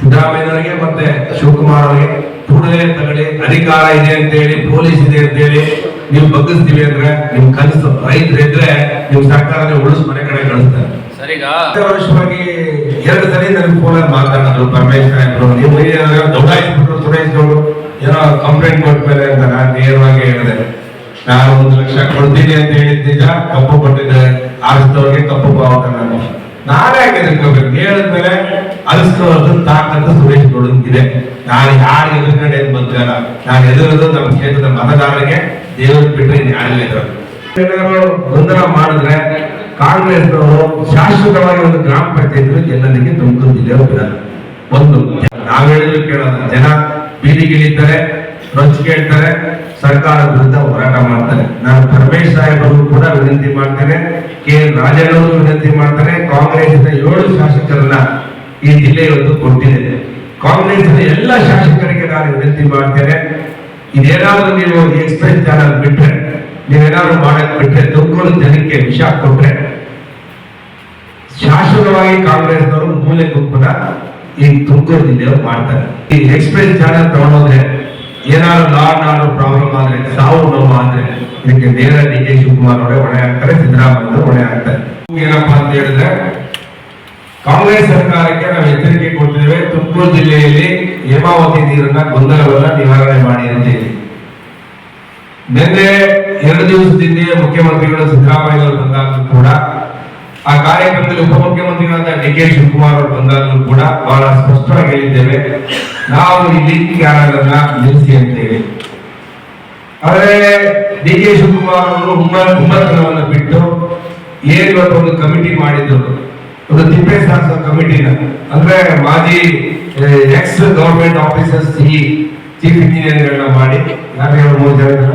ಸಿದ್ದರಾಮಯ್ಯನವರಿಗೆ ಮತ್ತೆ ಶಿವಕುಮಾರ್ ಅವರಿಗೆ ಕೂಡಲೇ ತಗೊಳ್ಳಿ ಅಧಿಕಾರ ಇದೆ ಅಂತ ಹೇಳಿ ಪೊಲೀಸ್ ಇದೆ ಅಂತ ಹೇಳಿ ನೀವು ಬಗ್ಗಿಸ್ತೀವಿ ಅಂದ್ರೆ ನಿಮ್ ಕನಸು ರೈತರಿದ್ರೆ ನಿಮ್ ಸರ್ಕಾರ ಉಳಿಸ್ ಮನೆ ಕಡೆ ಕಳಿಸ್ತಾರೆ. ವರ್ಷವಾಗಿ ಎರಡು ಸರಿ ನನಗೆ ಫೋನಲ್ಲಿ ಮಾತಾಡಿದ್ರು ಪರಮೇಶ್ವರ ನಾಯಕರು ನೀವು ದೊಡ್ಡ ಸುರೇಶ್ ಅವರು ಏನೋ ಕಂಪ್ಲೇಂಟ್ ಕೊಟ್ಟ ಮೇಲೆ ಅಂತ ನಾನು ನೇರವಾಗಿ ಹೇಳಿದೆ. ನಾನು ಒಂದು ಲಕ್ಷ ಕೊಡ್ತೀನಿ ಅಂತ ಹೇಳಿದ ನಿಜ ಕಪ್ಪು ಕೊಟ್ಟಿದ್ದೆ ಆರಿಸಿದವ್ರಿಗೆ ಕಪ್ಪು ಬಾವುಟ ನಾನು. ನಾನೇ ಹಾಕಿದ್ರೆ ಹೇಳಿದ್ಮೇಲೆ ಅಲಿಸ್ಕೊಳ್ಳೋದು ತಾಕಂತ ಸುರೇಶ್ ಗೌಡನ್ಗಿದೆ ನಾನು ಯಾರು ಎದುರುಗಡೆ ಅಂತ ಬಂದಿರಲ್ಲ, ನಾನು ಎದುರದು ನಮ್ಮ ಕ್ಷೇತ್ರದ ಮತದಾರರಿಗೆ ದೇವರು ಬಿಟ್ಟರೆ ಯಾರಿಲ್ಲ ಗೊಂದಲ ಮಾಡಿದ್ರೆ ಕಾಂಗ್ರೆಸ್ನವರು ಶಾಶ್ವತವಾಗಿ ಒಂದು ಗ್ರಾಮ ಪಂಚಾಯತ್ ಗೆಲ್ಲಲಿಕ್ಕೆ ತುಮಕೂರು ಜಿಲ್ಲೆ ಹೋಗಿದ್ದಾರೆ ಒಂದು, ನಾವ್ ಹೇಳಿದ್ರು ಜನ ಬೀದಿಗಿಳಿತಾರೆ, ರೊಚ್ಚಿ ಕೇಳ್ತಾರೆ ಸರ್ಕಾರದ ವಿರುದ್ಧ ಹೋರಾಟ ಮಾಡ್ತಾರೆ. ನಾನು ಪರಮೇಶ್ ಸಾಹೇಬರು ಕೂಡ ವಿನಂತಿ ಮಾಡ್ತೇನೆ. ಕೆ ಎನ್ ರಾಜಣ್ಣವರು ವಿನಂತಿ ಮಾಡ್ತಾರೆ ಕಾಂಗ್ರೆಸ್ನ ಏಳು ಶಾಸಕರನ್ನ ಈ ಜಿಲ್ಲೆ ಇವತ್ತು ಕೊಟ್ಟಿದೆ. ಕಾಂಗ್ರೆಸ್ ಎಲ್ಲ ಶಾಸಕರಿಗೆ ನಾನು ವಿನಂತಿ ಮಾಡ್ತೇನೆ. ಇದೇನಾದ್ರೂ ನೀವು ಎಕ್ಸ್ಪ್ರೆಸ್ ಚಾನಲ್ ಬಿಟ್ರೆ, ನೀವೇನಾದ್ರು ಮಾಡಕ್ ಬಿಟ್ರೆ ತುಮಕೂರು ಜನಕ್ಕೆ ವಿಷ ಕೊಟ್ರೆ, ಶಾಶ್ವತವಾಗಿ ಕಾಂಗ್ರೆಸ್ನವರು ಮೂಲೆ ಗುಂಪನ ಈ ತುಮಕೂರು ಜಿಲ್ಲೆಯವರು ಮಾಡ್ತಾರೆ. ಈ ಎಕ್ಸ್ಪ್ರೆಸ್ ಚಾನಲ್ ತಗೊಂಡೋದ್ರೆ ಏನಾದ್ರು ಲಾ ಆರ್ಡರ್ ಪ್ರಾಬ್ಲಮ್ ಆದ್ರೆ, ಸಾವು ನೋವು ಆದ್ರೆ ಇದಕ್ಕೆ ನೇರ ಡಿ ಕೆ ಶಿವಕುಮಾರ್ ಅವರೇ ಹೊಣೆ ಆಗ್ತಾರೆ, ಸಿದ್ದರಾಮಯ್ಯ ಹೊಣೆ ಆಗ್ತಾರೆ. ಏನಪ್ಪಾ ಅಂತ ಹೇಳಿದ್ರೆ ಕಾಂಗ್ರೆಸ್ ಸರ್ಕಾರಕ್ಕೆ ನಾವು ಎಚ್ಚರಿಕೆ ಕೊಡ್ತಿದ್ದೇವೆ ತುಮಕೂರು ಜಿಲ್ಲೆಯಲ್ಲಿ ಹೇಮಾವತಿ ನೀರನ್ನ ಗೊಂದಲವನ್ನ ನಿವಾರಣೆ ಮಾಡಿ ಅಂತ ಹೇಳಿ. ನಿನ್ನೆ ಎರಡು ದಿವಸದಿಂದ ಮುಖ್ಯಮಂತ್ರಿಗಳು ಸಿದ್ದರಾಮಯ್ಯ ಅವರು ಬಂದಾಗಲೂ ಕೂಡ, ಆ ಕಾರ್ಯಕ್ರಮದಲ್ಲಿ ಉಪಮುಖ್ಯಮಂತ್ರಿಗಳಾದ ಡಿ ಕೆ ಶಿವಕುಮಾರ್ ಅವರು ಬಂದಾಗಲೂ ಕೂಡ ಬಹಳ ಸ್ಪಷ್ಟವಾಗಿ ಹೇಳಿದ್ದೇವೆ. ನಾವು ಇಲ್ಲಿ ಕ್ಯಾನಲನ್ನ ನಿಲ್ಲಿಸಿ ಅಂತೇವೆ ಆದರೆ ಡಿ ಕೆ ಶಿವಕುಮಾರ್ ಅವರು ಹುಮ್ಮ ಹುಮ್ಮತನವನ್ನು ಬಿಟ್ಟು ಏನಿವತ್ತೊಂದು ಕಮಿಟಿ ಮಾಡಿದ್ರು. ಒಂದು ತಿಪ್ಪೆ ಸಾರಿಸೋ ಕಮಿಟಿನ ಅಂದ್ರೆ ಮಾಜಿ ಎಕ್ಸ್ ಗವರ್ಮೆಂಟ್ ಆಫೀಸರ್ಸ್ ಈ ಚೀಫ್ ಇಂಜಿನಿಯರ್ಗಳನ್ನ ಮಾಡಿ. ಯಾರು ಹೇಳೋ ಮೂರು ಜನ?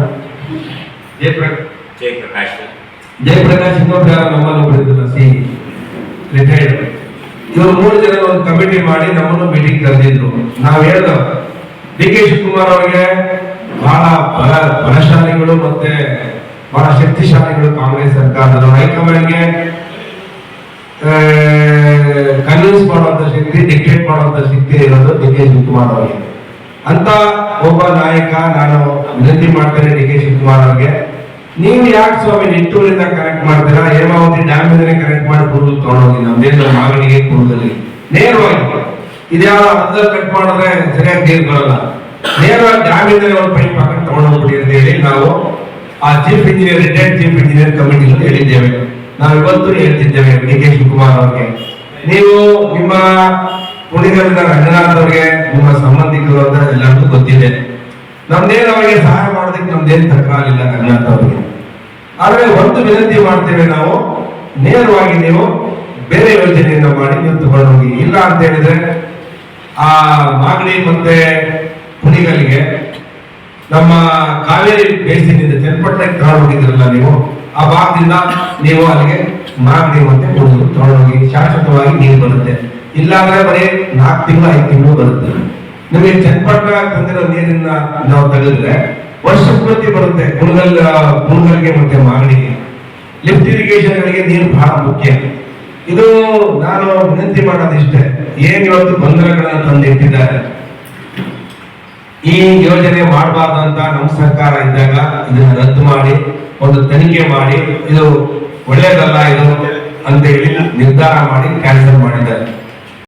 ಜಯಪ್ರಕಾಶ್. ಜಯಪ್ರಕಾಶ್. ಇನ್ನೊಬ್ರು ಯಾರೋ? ಒಬ್ರು ಇದ್ರಲ್ಲ ಸಿ ರಿಟೈರ್ಡ್ ಇವರು ಮೂರು ಜನ ಒಂದು ಕಮಿಟಿ ಮಾಡಿ ನಮ್ಮನ್ನು ಮೀಟಿಂಗ್ ಕರೆದಿದ್ರು. ನಾವು ಹೇಳ್ದ ಡಿ ಕೆ ಶಿವಕುಮಾರ್ ಅವರಿಗೆ ಬಹಳ ಬಲ ಬಲಶಾಲಿಗಳು ಮತ್ತೆ ಬಹಳ ಶಕ್ತಿಶಾಲಿಗಳು ಕಾಂಗ್ರೆಸ್ ಸರ್ಕಾರದ ಹೈಕಮಾಂಡ್ಗೆ ಕನ್ವಿನ್ಸ್ ಮಾಡುವಂತ ಶಕ್ತಿ ಡಿಕ್ಟೇಟ್ ಮಾಡುವಂತ ಶಕ್ತಿ ಇರೋದು ಡಿ ಕೆ ಶಿವಕುಮಾರ್ ಅವರಿಗೆ. ಅಂತ ಒಬ್ಬ ನಾಯಕ ನಾನು ವಿನಂತಿ ಮಾಡ್ತೇನೆ ಡಿ ಕೆ ಶಿವಕುಮಾರ್ ಅವರಿಗೆ. ನೀವು ಯಾಕೆ ಸ್ವಾಮಿ ನಿಟ್ಟೂರಿಂದ ಕನೆಕ್ಟ್ ಮಾಡ್ತೀರಾ? ಹೇಮಾವತಿ ಡ್ಯಾಮ್ ಇಂದನೇ ಕನೆಕ್ಟ್ ಮಾಡಿ ಕೂದಲು ತಗೊಂಡೋಗಿ, ನಮ್ದೇನು ಮಾಗಡಿಗೆ ಕೂದಲಿ ನೇರವಾಗಿ. ಇದ್ಯಾವ ಅದ್ರಲ್ಲಿ ಕಟ್ ಮಾಡಿದ್ರೆ ಸರಿಯಾಗಿ ನೀರು ಬರಲ್ಲ. ನೇರವಾಗಿ ಡ್ಯಾಮ್ ಇಂದನೇ ಒಂದು ಪೈಪ್ ಪಕ್ಕ ತಗೊಂಡೋಗ್ಬಿಡಿ ಅಂತ ಹೇಳಿ ನಾವು ಆ chief engineer retired chief engineer committee ಹೇಳಿದ್ದೇವೆ. ನಾವು ಇವತ್ತು ಹೇಳ್ತಿದ್ದೇವೆ ಡಿ ಕೆ ಶಿವಕುಮಾರ್ ಅವರಿಗೆ. ನೀವು ನಿಮ್ಮ ಕುಣಿಗಲಿನ ರಂಗನಾಥ್ ಅವರಿಗೆ ನಿಮ್ಮ ಸಂಬಂಧಿಕರು ಅಂತ ಎಲ್ಲರಿಗೂ ಗೊತ್ತಿದೆ. ನಮ್ದೇನು ಅವರಿಗೆ ಸಹಾಯ ಮಾಡೋದಕ್ಕೆ ನಮ್ದೇನು ತಕ್ಕಾಗಿಲ್ಲ ರಂಗನಾಥ್ ಅವರಿಗೆ ಆದ್ರೆ ಒಂದು ವಿನಂತಿ ಮಾಡ್ತೇವೆ ನಾವು, ನೇರವಾಗಿ ನೀವು ಬೇರೆ ಯೋಜನೆಯನ್ನ ಮಾಡಿ ನೀವು ತಗೊಂಡು ಹೋಗಿ ಇಲ್ಲ ಅಂತ ಹೇಳಿದ್ರೆ ಆ ಮಾಗಡಿ ಮತ್ತೆ ಕುಣಿಗಲಿಗೆ ನಮ್ಮ ಕಾವೇರಿ ಬೇಸಿನಿಂದ ಚನ್ನಪಟ್ಟಣಕ್ಕೆ ತಗೊಂಡು ಹೋಗಿದ್ರಲ್ಲ ನೀವು, ಆ ಭಾಗದಿಂದ ನೀವು ಅಲ್ಲಿಗೆ ಕುಣಿಗಲ್ ತಗೊಂಡು ಹೋಗಿ ಶಾಶ್ವತವಾಗಿ ನೀರು ಬರುತ್ತೆ. ಇಲ್ಲಾಂದ್ರೆ ಬರೀ ನಾಲ್ಕು ತಿಂಗಳು, ಐದು ತಿಂಗಳು ಬರುತ್ತೆ. ನಿಮಗೆ ಚನ್ನಪಟ್ಟಣ ತಂದಿರೋ ನೀರಿನ ನಾವು ತೆಗೆದ್ರೆ ವರ್ಷ ಪೂರ್ತಿ ಬರುತ್ತೆ ಕುಣಗಲ್ ಕುಣಗಲ್ಗೆ ಮತ್ತೆ ಮಾಗಡಿಗೆ ಲಿಫ್ಟ್ ಇರಿಗೇಷನ್ ಗಳಿಗೆ ನೀರು ಬಹಳ ಮುಖ್ಯ. ಇದು ನಾನು ವಿನಂತಿ ಮಾಡೋದಿಷ್ಟೇ. ಏನ್ ಇವತ್ತು ಬಂದರಗಳನ್ನು ತಂದಿಟ್ಟಿದ್ದಾರೆ? ಈ ಯೋಜನೆ ಮಾಡಬಾರ್ದು ಅಂತ ನಮ್ಮ ಸರ್ಕಾರ ಇದ್ದಾಗ ಇದನ್ನ ರದ್ದು ಮಾಡಿ, ಒಂದು ತನಿಖೆ ಮಾಡಿ, ಇದು ಒಳ್ಳೆಯದಲ್ಲ ಇದು ಅಂತ ಹೇಳಿ ನಿರ್ಧಾರ ಮಾಡಿ ಕ್ಯಾನ್ಸಲ್ ಮಾಡಿದ್ದಾರೆ.